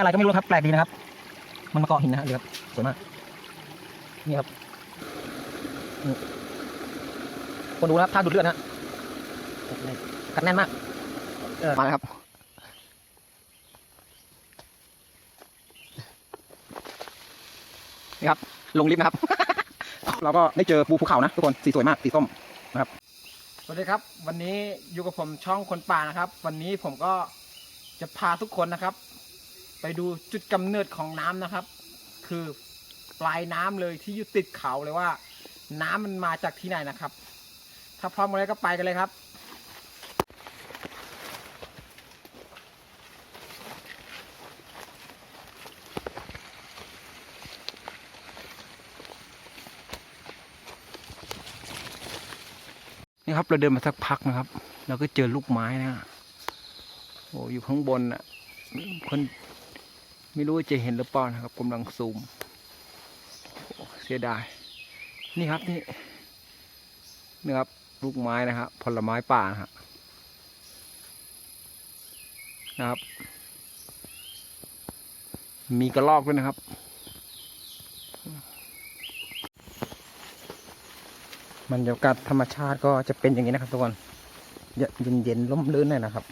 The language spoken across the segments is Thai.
อะไรก็ไม่รู้ครับ แปลกดีนะครับ มันมาเกาะหินนะฮะเดี๋ยวครับสวยมาก นี่ครับนี่คนดูนะครับท่าดูดเลือดนะฮะกัดแน่นมากเออมาแล้วครับนี่ครับ ลงลิฟต์นะครับ เราก็ได้เจอปูภูเขานะทุกคนสีสวยมากสีส้มสวัสดีครับ วันนี้อยู่กับผมช่องคนป่านะครับ วันนี้ผมก็จะพาทุกคนนะครับ ไปดูจุดกำเนิดของน้ำนะครับ คือปลายน้ำเลยที่อยู่ติดเขาเลยว่า น้ำมันมาจากที่ไหนนะครับ ถ้าพร้อมกันแล้วก็ไปกันเลยครับนี่ครับเราเดินมาสักพักนะครับ เราก็เจอลูกไม้นะฮะโอ้อยู่ข้างบนอะคน ไม่รู้จะเห็นหรือเปล่านะครับกำลังซูมเสียดาย นี่ครับนี่นี่ครับลูกไม้นะครับผลไม้ป่านะฮะนะครับ มีกระรอกด้วยนะครับบรรยากาศธรรมชาติก็จะเป็นอย่างนี้นะครับทุกคนเย็นเย็นๆร่มรื่นหน่อยนะครับ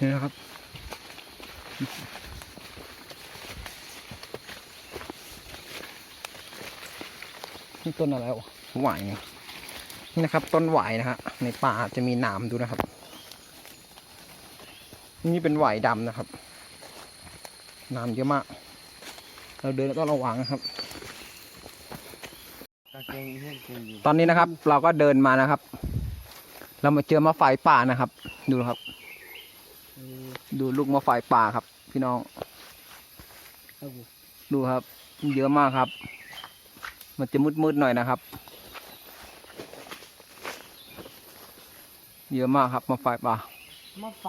นี่นะครับ นี่ต้นอะไรวะหวายนี่นะครับ ต้นหวายนะฮะในป่าจะมีหนามดูนะครับ นี่เป็นหวายดำนะครับหน้ำเยอะมาก เราเดินต้องระวังนะครับตอนนี้นะครับ เราก็เดินมานะครับ เรามาเจอมะไฟป่านะครับ ดูครับ ดูลูกมะไฟป่าครับ พี่น้อง ดูครับ เยอะมากครับ มันจะมืดๆหน่อยนะครับ เยอะมากครับมะไฟป่ามะไฟ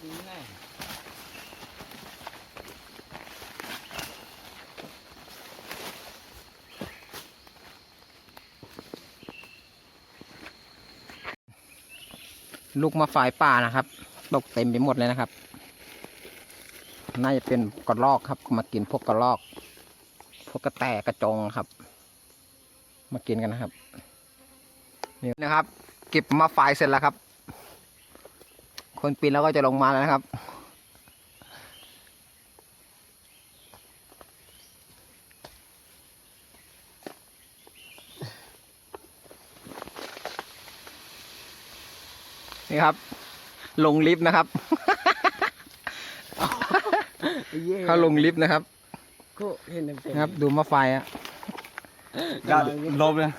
ลูกมะไฟป่านะครับ ตกเต็มไปหมดเลยนะครับ น่าจะเป็นกระรอกครับ มากินพวกกระรอก พวกกระแตกระจงครับ มากินกันนะครับ นี่นะครับ เก็บมะไฟเสร็จแล้วครับ คนปีนแล้วก็จะลงมาแล้วนะครับ นี่ครับ ลงลิฟต์นะครับ เขาลงลิฟต์นะครับก็เห็นเต็มนะครับดูมะไฟอะลบเลย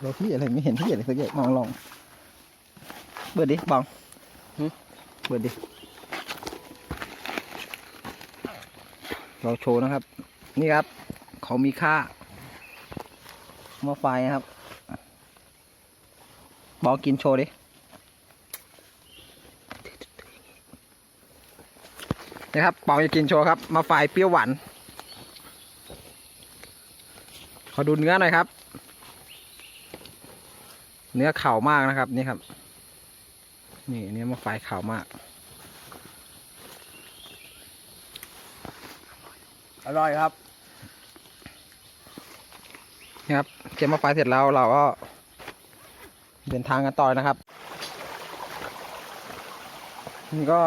เราที่อะไรไม่เห็นที่อะไรสักอย่างมองลอง เปิดดิบองเปิดดิเราโชว์นะครับ นี่ครับ เขามีค่ามะไฟนะครับ บอกกินโชว์ดินะครับปองจะกินโชว์ครับ มาไฟเปรี้ยวหวานขอดูเนื้อหน่อยครับ เนื้อเข่ามากนะครับนี่ครับ นี่เนื้อมาไฟเข่ามาก อร่อยครับนี่ครับเก็บมาไฟเสร็จแล้วเราก็เดินทางกันต่อนะครับนี่ก็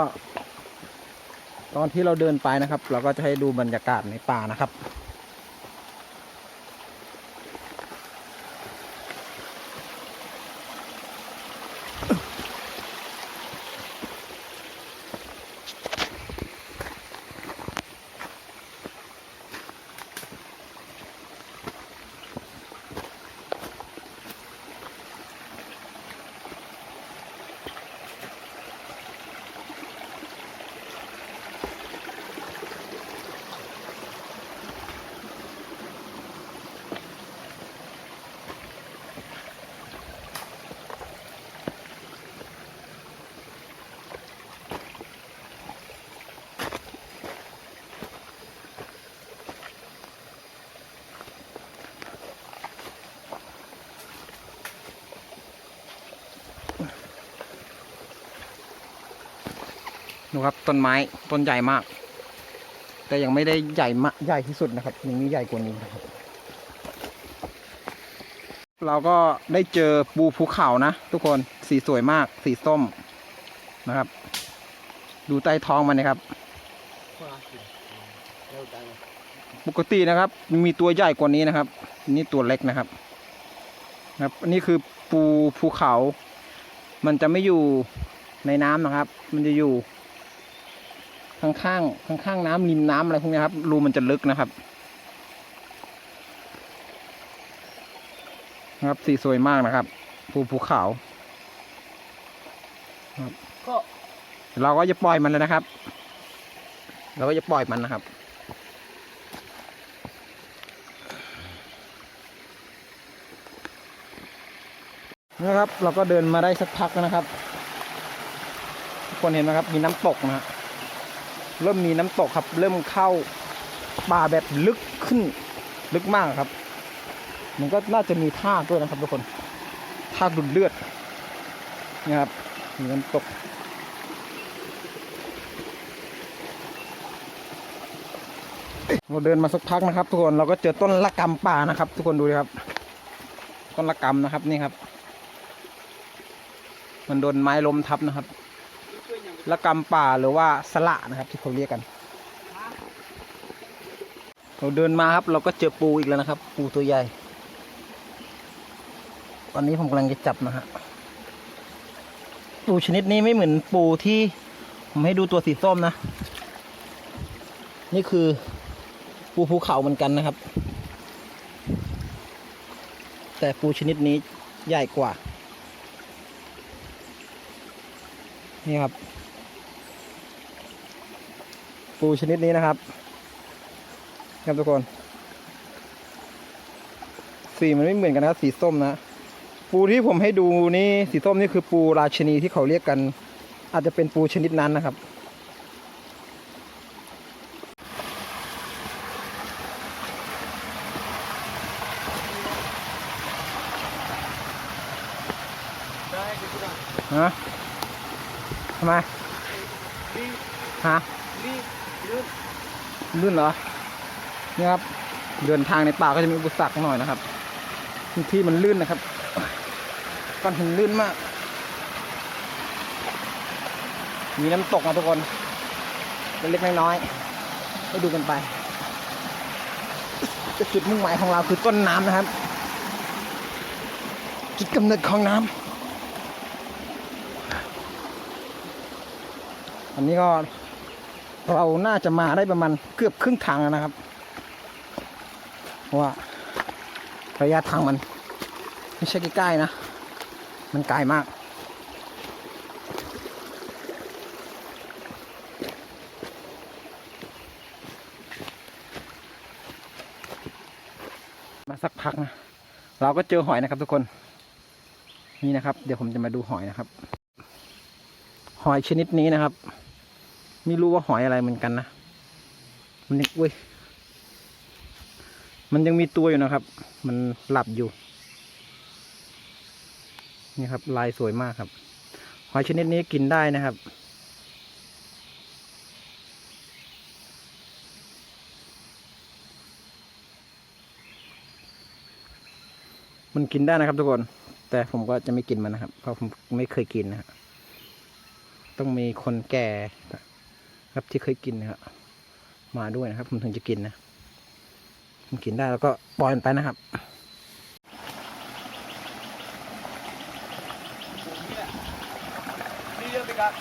ตอนที่เราเดินไปนะครับ เราก็จะให้ดูบรรยากาศในป่านะครับ ดูครับต้นไม้ต้นใหญ่มาก แต่ยังไม่ได้ใหญ่มากใหญ่ที่สุดนะครับยังมีใหญ่กว่านี้นะครับเราก็ได้เจอปูภูเขานะ ทุกคนสีสวยมากสีส้มนะครับ ดูใต้ท้องมันนะครับ ปกตินะครับ มีตัวใหญ่กว่านี้นะครับ นี่ตัวเล็กนะครับนะครับนนี้คือปูภูเขา มันจะไม่อยู่ในน้ำนะครับ มันจะอยู่ ข้างๆข้างๆน้ำริมน้ำอะไรพวกนี้ครับรูมันจะลึกนะครับนะครับสีสวยมากนะครับ ภูภูเขาก็เราก็จะปล่อยมันเลยนะครับ เราก็จะปล่อยมันนะครับ นะครับ เราก็เดินมาได้สักพักแล้วนะครับทุกคนเห็นไหมครับ มีน้ำตกนะฮะ เริ่มมีน้ำตกครับ เริ่มเข้าป่าแบบลึกขึ้นลึกมากครับ มันก็น่าจะมีท่ากด้วยนะครับทุกคนท่ากดุดเลือดนี่ครับมีน้ำตกเราเดินมาสักพักนะครับ ทุกคนเราก็เจอต้นละกำป่านะครับ ทุกคนดูดิครับ ต้นละกำนะครับนี่ครับ มันโดนไม้ล้มทับนะครับ ละกำป่าหรือว่าสละนะครับ ที่เขาเรียกกัน เราเดินมาครับ เราก็เจอปูอีกแล้วนะครับ ปูตัวใหญ่ ตอนนี้ผมกำลังจะจับนะฮะปูชนิดนี้ไม่เหมือนปูที่ผมให้ดูตัวสีส้มนะ นี่คือปูภูเขาเหมือนกันนะครับ แต่ปูชนิดนี้ใหญ่กว่า นี่ครับ ปูชนิดนี้นะครับครับทุกคน สีมันไม่เหมือนกันนะสีส้มนะ ปูที่ผมให้ดูนี่สีส้มนี่คือปูราชนีที่เขาเรียกกัน อาจจะเป็นปูชนิดนั้นนะครับฮะทำไม รีบ ฮะ รีบรีบ ลื่นเหรอนี่ครับ เดินทางในป่าก็จะมีอุปสรรคหน่อยนะครับที่มันลื่นนะครับก้อนหินลื่นมาก มีน้ำตกนะทุกคนเล็กน้อยๆให้ดูกันไปจุดมุ่งหมายของเราคือต้นน้ำนะครับ จุดกำเนิดของน้ำอันนี้ก็ เราน่าจะมาได้ประมาณเกือบครึ่งทางแล้วนะครับว่าระยะทางมันไม่ใช่ใกล้ๆนะ มันไกลมากมาสักพักนะ เราก็เจอหอยนะครับทุกคน นี่นะครับ เดี๋ยวผมจะมาดูหอยนะครับ หอยชนิดนี้นะครับ ไม่รู้ว่าหอยอะไรเหมือนกันนะ มันยังอุ้ย มันยังมีตัวอยู่นะครับ มันหลับอยู่ นี่ครับ ลายสวยมากครับ หอยชนิดนี้กินได้นะครับ มันกินได้นะครับทุกคน แต่ผมก็จะไม่กินมันนะครับ เพราะผมไม่เคยกินนะฮะต้องมีคนแก่ ครับที่เคยกินนะครับมาด้วยนะครับ ผมถึงจะกินนะผมกินได้แล้วก็ปล่อยมันไปนะครับนี่เรื่องไปกัน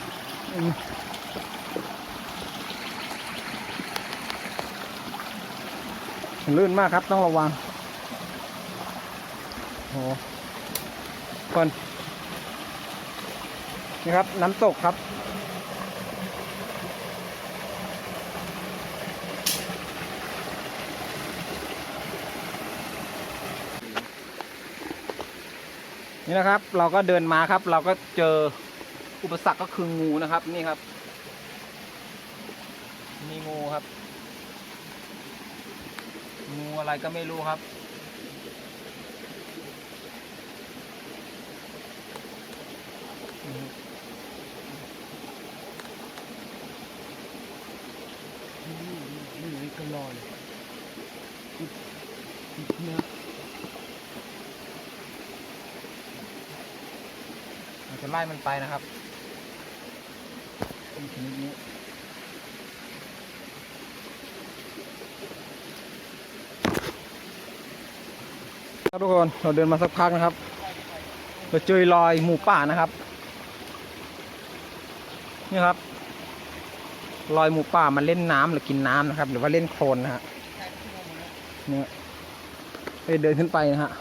ลื่นมากครับต้องระวังโอ้โหก่อนนี่ครับน้ำตกครับ นี่นะครับ เราก็เดินมาครับ เราก็เจออุปสรรคก็คืองูนะครับ นี่ครับ มีงูครับ งูอะไรก็ไม่รู้ครับนนี่นี่ก็รอยเนื้อ เราจะ ไล่มันไปนะครับอีกชนิดนี้ครับทุกคนเราเดินมาสักพักนะครับเราเจอรอยหมูป่านะครับ นี่ครับ รอยหมูป่ามันเล่นน้ำหรือกินน้ำนะครับ หรือว่าเล่นโคลนนะฮะเนี่ยไปเดินขึ้นไปนะฮะ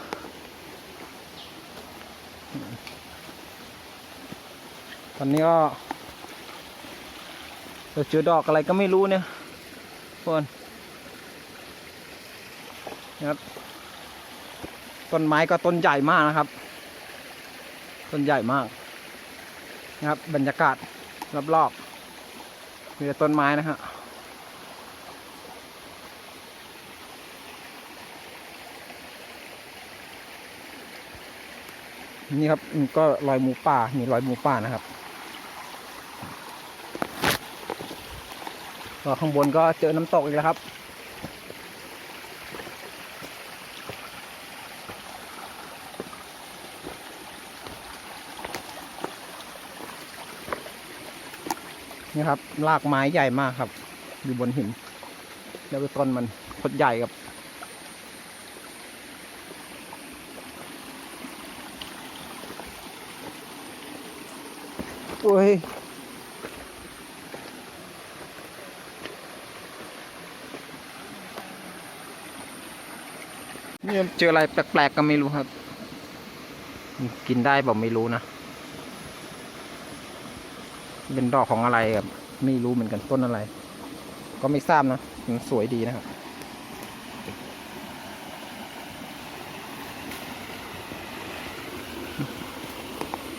อนนี้ก็เราเจอดอกอะไรก็ไม่รู้เนี่ยคนนะครับต้นไม้ก็ต้นใหญ่มากนะครับ ต้นใหญ่มากนะครับ บรรยากาศรอบๆมีแต่ต้นไม้นะฮะนี่ครับก็รอยหมูป่ามีรอยหมูป่านะครับ ก็ข้างบนก็เจอน้ำตกอีกแล้วครับ นี่ครับรากไม้ใหญ่มากครับ อยู่บนหิน แล้วก็ต้นมันโคตรใหญ่ครับโอ้ย เจออะไรแปลกๆก็ไม่รู้ครับ กินได้บอกไม่รู้นะเป็นดอกของอะไรครับไม่รู้เหมือนกันต้นอะไร ก็ไม่ทราบนะมันสวยดีนะครับ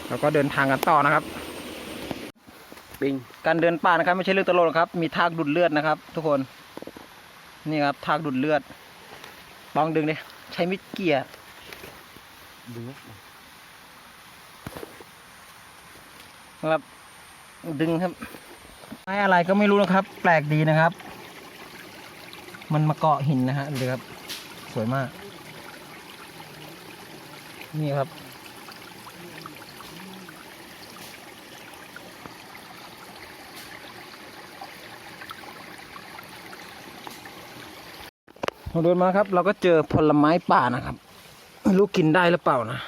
แล้วก็เดินทางกันต่อนะครับปิงการเดินป่านะครับ ไม่ใช่เรื่องตลกหรอกครับ มีทากดูดเลือดนะครับ ทุกคน นี่ครับทากดูดเลือดลองดึงดิ ใช้มิดเกียร์เนื้อนะครับ ดึงครับไม้อะไรก็ไม่รู้นะครับ แปลกดีนะครับ มันมาเกาะหินนะฮะดูครับ สวยมาก นี่ครับ เราเดินมาครับ เราก็เจอผลไม้ป่านะครับไม่รู้กินได้หรือเปล่านะ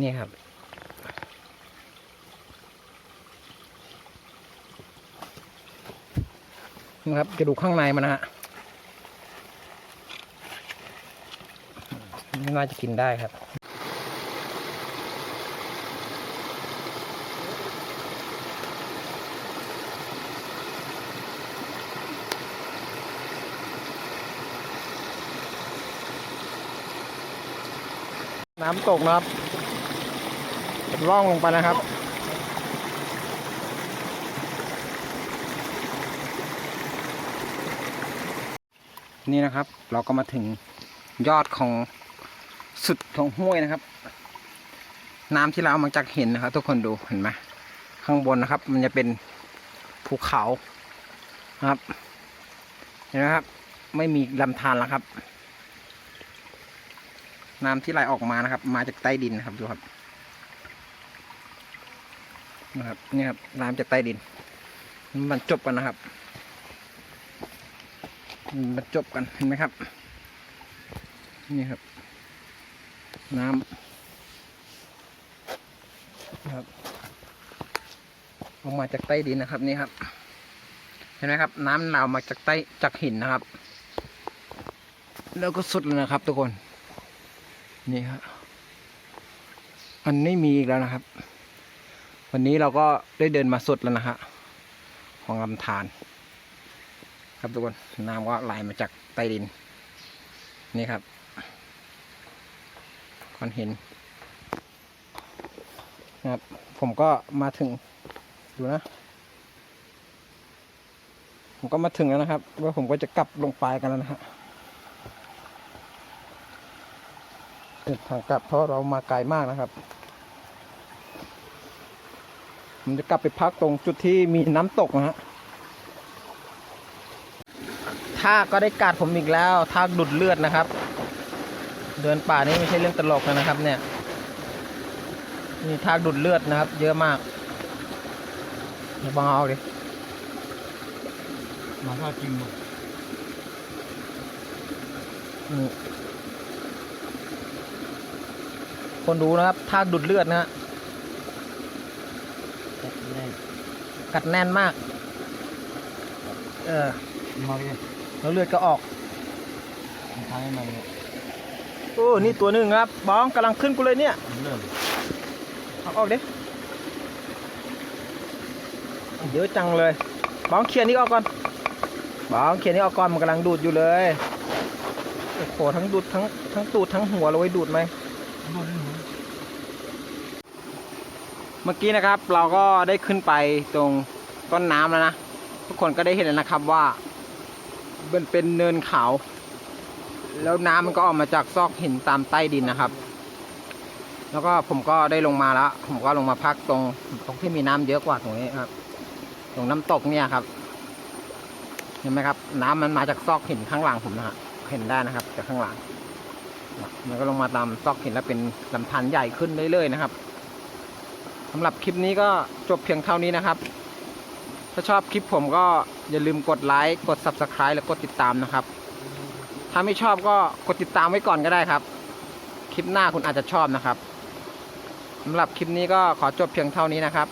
นี่ครับ นี่ครับจะดูข้างในมันนะฮะไม่น่าจะกินได้ครับ น้ำตกนะครับล่องลงไปนะครับ นี่นะครับ เราก็มาถึงยอดของสุดของห้วยนะครับ น้ำที่เราเอามาจากเห็นนะครับ ทุกคนดูเห็นไหมข้างบนนะครับ มันจะเป็นภูเขานะครับ เห็นไหมครับ ไม่มีลำธารแล้วครับ น้ำที่ไหลออกมานะครับ มาจากใต้ดินนะครับดูครับนะครับนี่ครับน้ำจากใต้ดิน มันจบกันนะครับบรรจบกันเห็นไหมครับ นี่ครับ น้ำนะครับออกมาจากใต้ดินนะครับนี่ครับ เห็นไหมครับ น้ำเรามาจากใต้จากหินนะครับ แล้วก็สุดเลยนะครับ ทุกคน นี่ครับมันไม่มีอีกแล้วนะครับ วันนี้เราก็ได้เดินมาสุดแล้วนะฮะของลำธารครับทุกคนน้ำก็ไหลมาจากใต้ดิน นี่ครับก้อนหินนะครับ ผมก็มาถึงดูนะ ผมก็มาถึงแล้วนะครับ ว่าผมก็จะกลับลงไปกันแล้วนะฮะ เดินทางกลับเพราะเรามาไกลมากนะครับผมจะกลับไปพักตรงจุดที่มีน้ำตกนะฮะทากก็ได้กัดผมอีกแล้วทากดุดเลือดนะครับ เดินป่านี่ไม่ใช่เรื่องตลกเลยนะครับ เนี่ยมีทากดุดเลือดนะครับ เยอะมากเดี๋ยวบังเอาดิมาทอดจริงหมด นี่ คนดูนะครับทากดุดเลือดนะฮะกัดแน่นมาก เออมาเลยแล้วเลือดก็ออกโอ้นี่ตัวหนึ่งครับบ้องกำลังขึ้นกูเลยเนี่ยเอาออกดิเยอะจังเลยบ้องเคลียร์นี่ออกก่อนบ้องเคลียร์นี่ออกก่อนมันกำลังดูดอยู่เลยโอ้โหทั้งดูดทั้งทั้งตูดทั้งหัวเลยไว้ดูดไหมโดหนู เมื่อกี้นะครับเราก็ได้ขึ้นไปตรงต้นน้ำแล้วนะ ทุกคนก็ได้เห็นแล้วนะครับว่ามันเป็นเนินเขา แล้วน้ำมันก็ออกมาจากซอกหินตามใต้ดินนะครับ แล้วก็ผมก็ได้ลงมาแล้ว ผมก็ลงมาพักตรงตรงที่มีน้ำเยอะกว่าตรงนี้ครับ ตรงน้ำตกเนี่ยครับ เห็นไหมครับ น้ำมันมาจากซอกหินข้างหลังผมนะฮะเห็นได้นะครับจากข้างหลังมันก็ลงมาตามซอกหินแล้วเป็นลำธารใหญ่ขึ้นเรื่อยๆนะครับ สำหรับคลิปนี้ก็จบเพียงเท่านี้นะครับ ถ้าชอบคลิปผมก็อย่าลืมกดไลค์กด Subscribe และกดติดตามนะครับ ถ้าไม่ชอบก็กดติดตามไว้ก่อนก็ได้ครับ คลิปหน้าคุณอาจจะชอบนะครับสำหรับคลิปนี้ก็ขอจบเพียงเท่านี้นะครับ